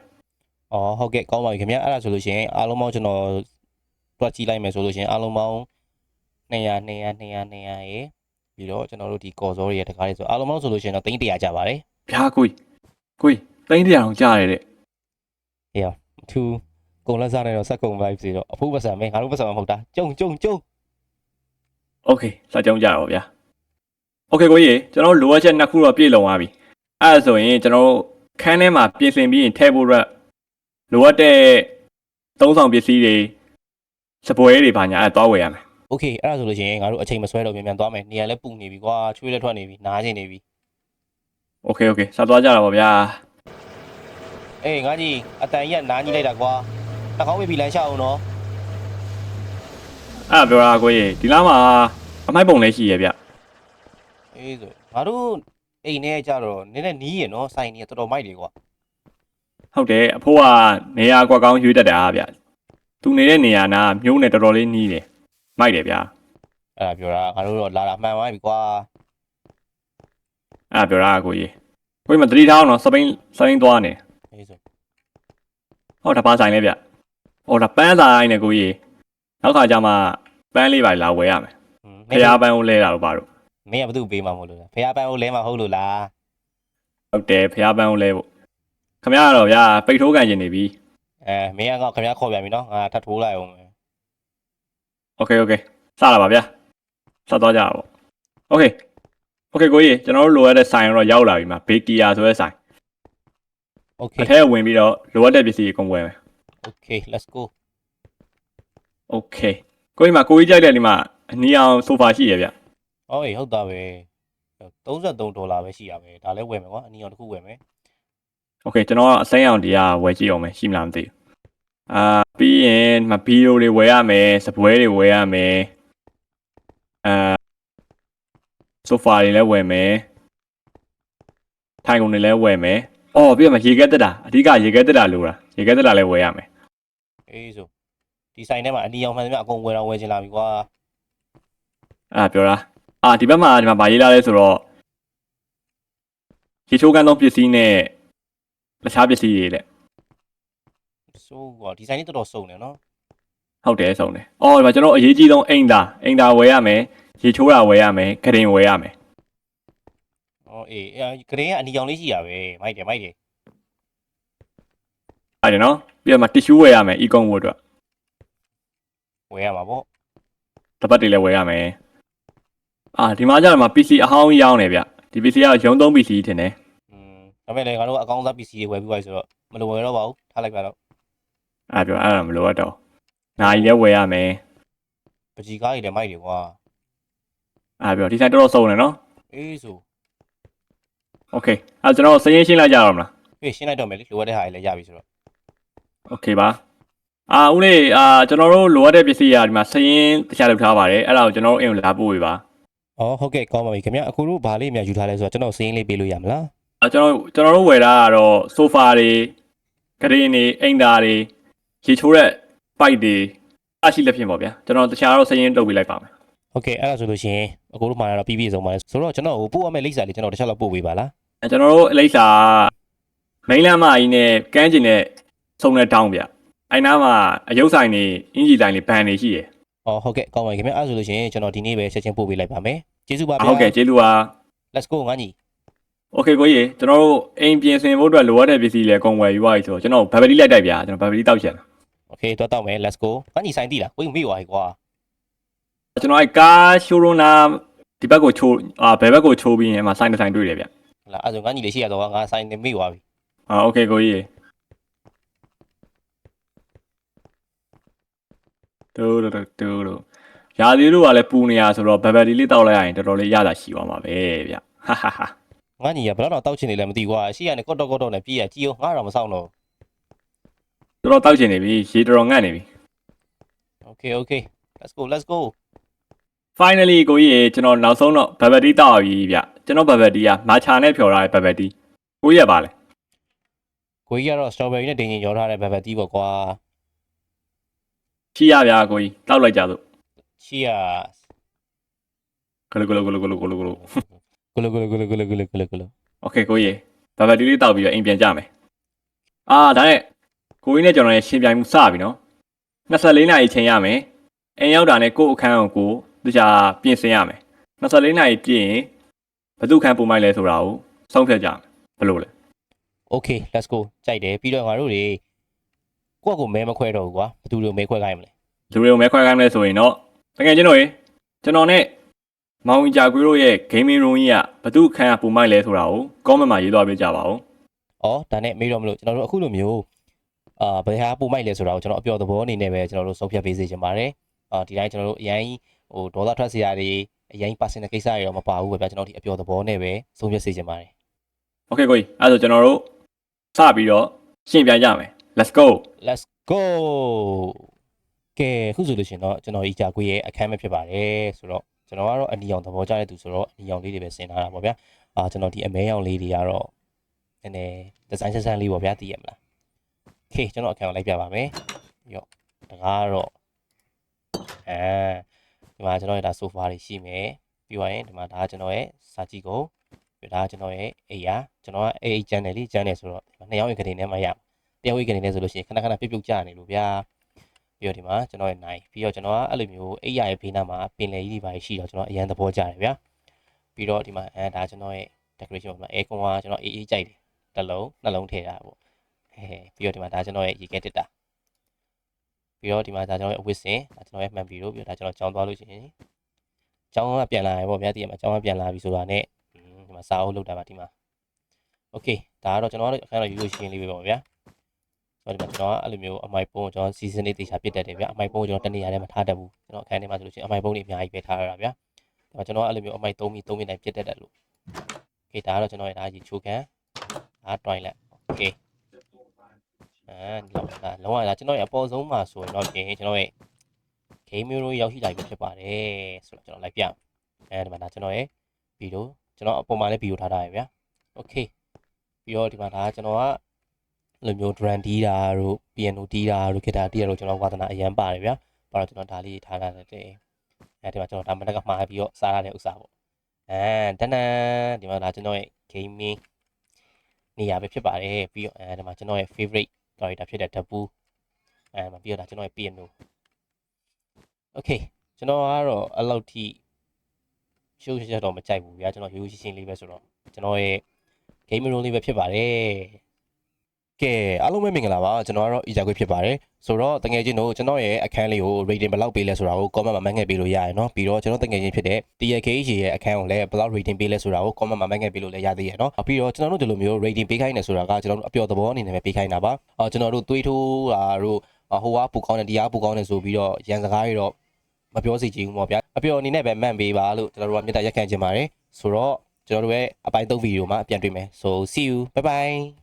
ဟုတ်ကဲ့ကောင်းပါပြီခင်ဗျအဲ့ဒါဆိုလို့ရှိရင်အားလုံးပေါင်းကျွန်တော်တွက်ကြည့်လိုက်မယ်ဆိုလို့ရှိရင်အားလုံးပေါင်း200 200 200 200ရယ် ပြီးတော့ကျွန်တော်တို့ဒီကော်စောတွေရတကားတွေဆိုအားလုံးပေါင်းဆိုလို့ရှိရင်တော့300ကြပါတယ်ဗျာကိုကြီးကိုကြီး300အောင်ကြရတဲ့ဟေးသူကုန်လက်စားနေတော့စက်ကုန် vibe စီတော့အဖိုးပတ်စံမဲငါတို့ပတ်စံမဟုတ်တာကြုံကြုံကြုံ Okay စကြောင်းကြတော့ဗျာ Okay ကိုကြီးကျွန်တော်လိုအပ်ချက်နှစ်ခုတော့ပြည့်လုံသွားပြီအဲ့ဒါဆိုရင်ကျွန်တော်ခန်းထဲမှာပြင်ဆင်ပြီးရင်ထည့်ဖို့ရက်လိုအပ်တဲ့သုံးဆောင်ပစ္စည်းတွေစပွဲတွေဘာညာအဲ့တော့ဝယ်ရမယ် โอเคအဲ့ဒါဆိုလို့ရှိရင်ငါတို့အချိန်မဆွဲတော့မြန်မြန်သွားမယ်နေရာလည်းပူနေပြီကွာချွေးလည်းထွက်နေပြီနားကျင်နေပြီ โอเคโอเคစသွားကြတာပေါ့ဗျာ အေးငါကြီးအတန်ကြီးကနားကြီးလိုက်တာကွာနှာခေါင်းမိပြီလမ်းလျှောက်အောင်နော် အဲ့ဒါပြောတာကိုကြီးဒီလားမှာအမိုက်ပုံလည်းရှိရဲ့ဗျ အေးဆိုငါတို့အိမ်ထဲကြတော့နည်းနည်းနီးရနော်စိုင်းနေတော်တော်မိုက်တယ်ကွာ ဟုတ်တယ်အဖိုးကနေရာကွက်ကောင်းရွေးတတ်တာဗျသူနေတဲ့နေရာနာမျိုးနဲ့တော်တော်လေးနီးတယ် မိုက်တယ်ဗျာအဲ့ဒါပြောတာငါတို့တော့လာတာမှန်သွားပြီကွာအဲ့ဒါပြောတာကိုကြီးကိုကြီးမသတိထားအောင်နော်စပိန်စပိန်သွားနေအေးဆိုဟုတ်ဒါပါဆိုင်လဲဗျဟောဒါပန်းဆိုင်နဲ့ကိုကြီးနောက်ခါကျမှပန်းလေးပါလာဝယ်ရမယ်ဖျားပန်းကိုလဲတာတော့ပါတော့မင်းကဘာသူ့ပေးမှာမဟုတ်လို့လားဖះပန်းကိုလဲမှာဟုတ်လို့လားဟုတ်တယ်ဖျားပန်းကိုလဲဖို့ခမရတော့ဗျာပိတ်ထိုးကန်ကျင်နေပြီအဲမင်းကခင်ဗျားခေါ်ပြန်ပြီနော်ငါထပ်ထိုးလိုက်အောင် okay okay စလာပါဗျာစသွားကြပါပေါ့ okay okay ကိုကြီးကျွန်တော်တို့လိုအပ်တဲ့ဆိုင်တော့ရောက်လာပြီမှာ bakia ဆိုတဲ့ဆိုင် okay အထဲဝင်ပြီးတော့လိုအပ်တဲ့ပစ္စည်းကိုဝယ်မယ် okay let's go okay ကိုကြီးမှာကိုကြီးကြိုက်တဲ့ဒီမှာအနီအောင်ဆိုဖာရှိရဗျအော်ဟုတ်တာပဲ33ဒေါ်လာပဲရှိရမယ်ဒါလည်းဝယ်မယ်ကွာအနီအောင်တစ်ခုဝယ်မယ် okay ကျွန်တော်ကအစိမ်းအောင်တရားဝယ်ကြည့်အောင်မယ်ရှိမလားမသိဘူး အာပြီးရင်မဘီယိုတွေဝယ်ရမယ်စပွဲတွေဝယ်ရမယ်အာဆိုဖာတွေလည်းဝယ်မယ်ထိုင်ကုန်တွေလည်းဝယ်မယ်အော်ပြီးတော့မရေခဲတက်တာအဓိကရေခဲတက်တာလို့လားရေခဲတက်တာလည်းဝယ်ရမယ်အေးဆိုဒီဆိုင်ထဲမှာအနီအောင်မှန်သမျှအကုန်ဝယ်တော့ဝယ်ချင်လာပြီကွာအဲ့ဒါပြောတာအာဒီဘက်မှာဒီမှာဗာရေးလာလဲဆိုတော့ရေချိုးကန်းသောပစ္စည်းနဲ့တခြားပစ္စည်းတွေလက် ဆိုကွာဒီဆိုင်လေးတော်တော်စုံတယ်နော် ဟုတ်တယ်ဆုံးတယ်အော်ဒီမှာကျွန်တော်အရေးကြီးဆုံးအိမ်သာအိမ်သာဝယ်ရမယ်ရေချိုးတာဝယ်ရမယ်ခရင်ဝယ်ရမယ် ဟောအေးအဲဂရင်းကအနီအောင်လေးရှိရပဲမိုက်တယ်မိုက်တယ် အဲ့ဒါနော်ပြီးတော့မှတ िश ူးဝယ်ရမယ် e-com ဝတ်အတွက် ဝယ်ရမှာပေါ့ တပတ်တွေလည်းဝယ်ရမယ်အာဒီမှာကျတော့မှ PC အဟောင်းကြီးရောင်းနေဗျဒီ PC ကရုံးသုံး PC ထင်တယ် อืมဒါပေမဲ့လည်းငါတို့ကအကောင်းစား PC တွေဝယ်ပြီးသွားပြီဆိုတော့မလိုဝယ်တော့ပါဘူးထားလိုက်ပါတော့ အဲ့ဒါပြောအဲ့ဒါမလိုအပ်တော့နိုင်လည်းဝယ်ရမယ် ပကြီးကားကြီးလည်းမိုက်တယ်ကွာ အဲ့ဒါပြောဒီဆိုင်တော်တော်စုံတယ်နော် အေးဆို โอเคအဲ့ကျွန်တော်စရင်ရှင်းလိုက်ကြရအောင်မလား ပြေးရှင်းလိုက်တော့မယ်လေလိုအပ်တဲ့ဟာတွေလည်းရပြီဆိုတော့ โอเคပါအာဦးလေးအာကျွန်တော်တို့လိုအပ်တဲ့ပစ္စည်းရာဒီမှာစရင်တရားလုပ်ထားပါတယ်အဲ့ဒါကိုကျွန်တော်တို့အိမ်ကိုလာပို့ပေးပါ ။အော်ဟုတ်ကဲ့ကောင်းပါပြီခင်ဗျာအခုတို့ဘာလေးများယူထားလဲဆိုတော့ကျွန်တော်စရင်းလေးပေးလို့ရမလား အာကျွန်တော်ကျွန်တော်တို့ဝယ်တာကတော့ဆိုဖာတွေဂရင်းတွေအိမ်သားတွေ ရေချိုးတဲ့ပိုက်တွေအရှိလက်ဖြင့်ပေါ့ဗျာကျွန်တော်တခြားတော့စရင်လုပ်ပေးလိုက်ပါမယ် ။ဟုတ်ကဲ့အဲ့ဒါဆိုလို့ရှိရင်အခုတို့မှတော့ပြီးပြည့်စုံပါလဲဆိုတော့ကျွန်တော်ကိုပို့ရမယ့်လိပ်စာလေးကျွန်တော်တစ်ချက်လောက်ပို့ပေးပါလား အဲကျွန်တော်တို့အလိပ်စာမိန်းလမ်းမကြီးနဲ့ကမ်းကျင်နဲ့စုံတဲ့တောင်းဗျအဲ့နားမှာအယုတ်ဆိုင်တွေအင်ဂျီတိုင်းတွေဘန်တွေရှိရယ် ။အော်ဟုတ်ကဲ့ကောင်းပါပြီခင်ဗျာအဲ့ဒါဆိုလို့ရှိရင်ကျွန်တော်ဒီနေ့ပဲချက်ချင်းပို့ပေးလိုက်ပါမယ်။ကျေးဇူးပါ အာ ဗျာ ဟုတ်ကဲ့ကျေးဇူးပါ Let's go ငါညီ โอเคကိုကြီးကျွန်တော်တို့အိမ်ပြင်ဆင်ဖို့အတွက်လိုအပ်တဲ့ပစ္စည်းတွေအကုန်ဝယ်ယူရပြီဆိုတော့ကျွန်တော်ဘယ်ဘလီလိုက်တိုက်ဗျာကျွန်တော်ဘယ်ဘလီတောက်ချင် လား ။ Okay တော့တော့မယ် Let's go ။ငါညီဆိုင်တိလား။ဝိတ်မေ့ပါ යි ကွာ ကျွန်တော်အဲကားရှိုးရုံးနာဒီဘက်ကိုချိုးအာဘယ်ဘက်ကိုချိုးပြီးရင်အမှဆိုင်တစ်ဆိုင်တွေ့တယ်ဗျ ။ဟလာအဲ့ဒါဆိုငါညီလေးရှိရတော့ငါဆိုင်နေမေ့သွားပြီ အာโอเคကိုကြီးတူတူတူတူရာသီတို့ကလည်းပူနေရဆိုတော့ဘယ်ဘလီလေးတောက်လိုက်ရရင်တော်တော်လေးရတာရှိသွားမှာပဲဗျဟာဟာဟာ ။ငါညီကဘယ်တော့တောက်ချင်နေလဲမသိကွာ။ရှိရနေကော့တော့ကော့တော့နဲ့ပြေးရကြည့်အောင်ငါတော့မဆောင်တော့ တော်တော်တောက်ချင်နေပြီရေတော်တော်ငတ်နေပြီ ။ Okay okay Let's go Let's go finally ကိုကြီးရေကျွန်တော်နောက်ဆုံးတော့ဘဘတီတောက်ပြီဗျကျွန်တော်ဘဘတီကမာချာနဲ့ဖြော်ထားတဲ့ဘဘတီကိုကြီးရပါလေ ။ကိုကြီးကတော့ strawberry နဲ့ဒင်ဂျင်ရောထားတဲ့ဘဘတီးပေါ့ကွာ ချီရဗျာကိုကြီးတောက်လိုက်ကြစို့ ။ Cheers ဂလုဂလုဂလုဂလုဂလုဂလု ဂလုဂလုဂလုဂလုဂလုဂလုဂလု โอเคကိုကြီးဘဘတီလေးတောက်ပြီးတော့အိမ်ပြန်ကြမယ်အာဒါနဲ့ ကိုကြီးနဲ့ကျွန်တော်ရဲ့ရှင်ပြိုင်မှုစပြီနော်24နာရီချိန်ရမယ်အိမ်ရောက်တာနဲ့ကိုယ့်အခန်းကိုကိုတခြားပြင်ဆင်ရမယ်24နာရီပြည့်ရင်ဘယ်သူခန်းပုံမိုက်လဲဆိုတာကိုဆုံးဖြတ်ကြမယ်ဘယ်လိုလဲ Okay let's go ကြိုက်တယ်ပြီးတော့ငါတို့တွေကိုယ့်အကိုမဲမခွဲတော့ဘူးကွာဘယ်သူတွေကိုမဲခွဲခိုင်းမလဲလူတွေကိုမဲခွဲခိုင်းလဲဆိုရင်တော့တကယ်ကျွန်တော်ရေကျွန်တော်နဲ့မောင်ကြီးကြာကွေးတို့ရဲ့ gaming room ကြီးကဘသူခန်းကပုံမိုက်လဲဆိုတာကို comment မှာရေးသွားပေးကြပါဦး။အော်ဒါနဲ့မေးတော့မလို့ကျွန်တော်တို့အခုလိုမျိုး အာဘယ်ဟာပုံမိုက်လဲဆိုတာကိုကျွန်တော်အပျော်သဘောအနေနဲ့ပဲကျွန်တော်တို့ဆုံးဖြတ်ပေးစေချင်ပါတယ်။အာဒီတိုင်းကျွန်တော်တို့အရင်ဟိုဒေါသထွက်စရာတွေအရင် personal ကိစ္စတွေတော့မပါဘူးပဲဗျာကျွန်တော်ဒီအပျော်သဘောနဲ့ပဲဆုံးဖြတ်စေချင်ပါတယ် Okay ကိုကြီးအဲ့ဒါဆိုကျွန်တော်တို့စပြီးတော့ရှင်းပြကြမယ် let's go let's go ကဲအခုဆိုလို့ရှရင်တော့ကျွန်တော်ဤကြကွေးရဲ့အခန်းပဲဖြစ်ပါတယ်ဆိုတော့ကျွန်တော်ကတော့အနီရောင်သဘောကျတဲ့သူဆိုတော့အနီရောင်လေးတွေပဲဆင်ထားတာပေါ့ဗျာအာကျွန်တော်ဒီအမဲရောင်လေးတွေကတော့နည်းနည်းဒီဇိုင်းဆက်ဆန်းလေးပေါ့ဗျာသိရမလား ကဲကျွန်တော်အခန်းကိုလိုက်ပြပါမယ်ရော့ဒါကတော့အဲဒီမှာကျွန်တော်ရဲ့ဒါဆိုဖာတွေရှိမယ်ပြီးသွားရင်ဒီမှာဒါကကျွန်တော်ရဲ့စာကြည့်ကုန်ပြီးဒါကကျွန်တော်ရဲ့အိယာကျွန်တော်ကအိအိချမ်းတယ်လीချမ်းတယ်ဆိုတော့နှစ်ယောက်ရင်ကနေနဲ့မှရတယောက်ရင်ကနေနဲ့ဆိုလို့ရှိရင်ခဏခဏပြုတ်ပြုတ်ကြနေလို့ဗျာပြီးတော့ဒီမှာကျွန်တော်ရဲ့နိုင်ပြီးတော့ကျွန်တော်ကအဲ့လိုမျိုးအိယာရဲ့ဘေးနားမှာပင်လယ်ကြီးတွေပါရှိတော့ကျွန်တော်အရန်သဘောကျတယ်ဗျာပြီးတော့ဒီမှာအဲဒါကျွန်တော်ရဲ့ decoration ပေါ့မှာ aircon ကကျွန်တော်အေးအေးကြိုက်တယ်တစ်လုံးနှလုံးထည့်တာပေါ့ အဲပြီးတော့ဒီမှာဒါကျွန်တော်ရဲ့ရေခဲတစ်တာပြီးတော့ဒီမှာဒါကျွန်တော်ရဲ့အဝတ်စင်ဒါကျွန်တော်ရဲ့မှန်ပြီးတော့ပြီးတော့ဒါကျွန်တော်ကြောင်းသွားလို့ရှိရင်ကြောင်းကပြန်လာရပေါ့ဗျာတည်ရမှာကြောင်းကပြန်လာပြီဆိုတာနဲ့ဒီမှာစာအုပ်လောက်တာပါဒီမှာ okay ဒါကတော့ကျွန်တော်ကတော့အခန်းတော့ရိုးရိုးရှင်းလေးပဲပေါ့ဗျာ ဆိုတော့ဒီမှာကျွန်တော်ကအဲ့လိုမျိုးအမိုက်ပုံးကိုကျွန်တော်စီစဉ်လေးတေချာပြစ်တတ်တယ်ဗျာအမိုက်ပုံးကိုကျွန်တော်တနေရာထဲမှာထားတတ်ဘူးကျွန်တော်အခန်းထဲမှာဆိုလို့ရှိရင်အမိုက်ပုံးတွေအများကြီးပဲထားရတာဗျာဒါမှကျွန်တော်ကအဲ့လိုမျိုးအမိုက်သုံးပြီးသုံးပြီးတိုင်းပြစ်တတ်တယ်လို့โอเคဒါကတော့ကျွန်တော်ရဲ့ဒါကြီးချိုးခံဒါတွိုင်းလက်โอเค အဲလောက်လာလောက်လာကျွန်တော်ရဲ့အပေါ်ဆုံးမှာဆိုရင်တော့ပြင်ကျွန်တော်ရဲ့ game mode ရောက်ရှိလာပြီဖြစ်ပါတယ်ဆိုတော့ကျွန်တော်လိုက်ပြအဲဒီမှာဒါကျွန်တော်ရဲ့ဗီဒီယိုကျွန်တော်အပေါ်မှာလည်းဗီဒီယိုထားထားရဗျာ okay ပြီးတော့ဒီမှာဒါကျွန်တော်ကလိုမျိုး drum တီးတာတို့ piano တီးတာတို့ guitar တီးတာတို့ကျွန်တော်ဝါသနာအရန်ပါတယ်ဗျာပါတော့ကျွန်တော်ဒါလေးထားထားတယ်အဲဒီမှာကျွန်တော်ဒါမနက်ကမှာပြီးတော့စားရတဲ့ဥစ္စာပေါ့အဲတနန်ဒီမှာဒါကျွန်တော်ရဲ့ gaming နေရာပဲဖြစ်ပါတယ်ပြီးတော့အဲဒီမှာကျွန်တော်ရဲ့ favorite character ဖြစ်တဲ့ Tabu အဲဒီမှာပြီးတော့ဒါကျွန်တော်ရဲ့ piano Okay ကျွန်တော်ကတော့အဲ့လောက်ထိရှုပ်ရှက်တော့မကြိုက်ဘူးဗျာကျွန်တော်ရိုးရိုးရှင်းရှင်းလေးပဲဆိုတော့ကျွန်တော်ရဲ့ game room လေးပဲဖြစ်ပါတယ်။ ကဲအားလုံးပဲမင်္ဂလာပါကျွန်တော်ကတော့အီဂျာခွေဖြစ်ပါတယ်ဆိုတော့တငယ်ချင်းတို့ကျွန်တော်ရဲ့အခန်းလေးကို rating ဘယ်လောက်ပေးလဲဆိုတာကို comment မှာမှတ်ငဲ့ပေးလို့ရရယ်နော်ပြီးတော့ကျွန်တော်တငယ်ချင်းဖြစ်တဲ့ TKG ရဲ့အခန်းကိုလည်းဘယ်လောက် rating ပေးလဲဆိုတာကို comment မှာမှတ်ငဲ့ပေးလို့လည်းရသေးရယ်နော်ပြီးတော့ကျွန်တော်တို့ဒီလိုမျိုး rating ပေးခိုင်းနေဆိုတာကကျွန်တော်တို့အပျော်သဘောအနေနဲ့ပဲပေးခိုင်းတာပါအော်ကျွန်တော်တို့သွေးထိုးတာတို့ဟိုကပူကောင်းတယ်ဒီကပူကောင်းတယ်ဆိုပြီးတော့ရန်စကားတွေတော့မပြောစီချင်ဘူးပေါ့ဗျာအပျော်အနေနဲ့ပဲမှန်ပေးပါလို့ကျွန်တော်တို့ကမြတ်တာရက်ခံချင်ပါတယ်ဆိုတော့ကျွန်တော်တို့ရဲ့အပိုင်း၃ဗီဒီယိုမှာပြန်တွေ့မယ် so see you bye bye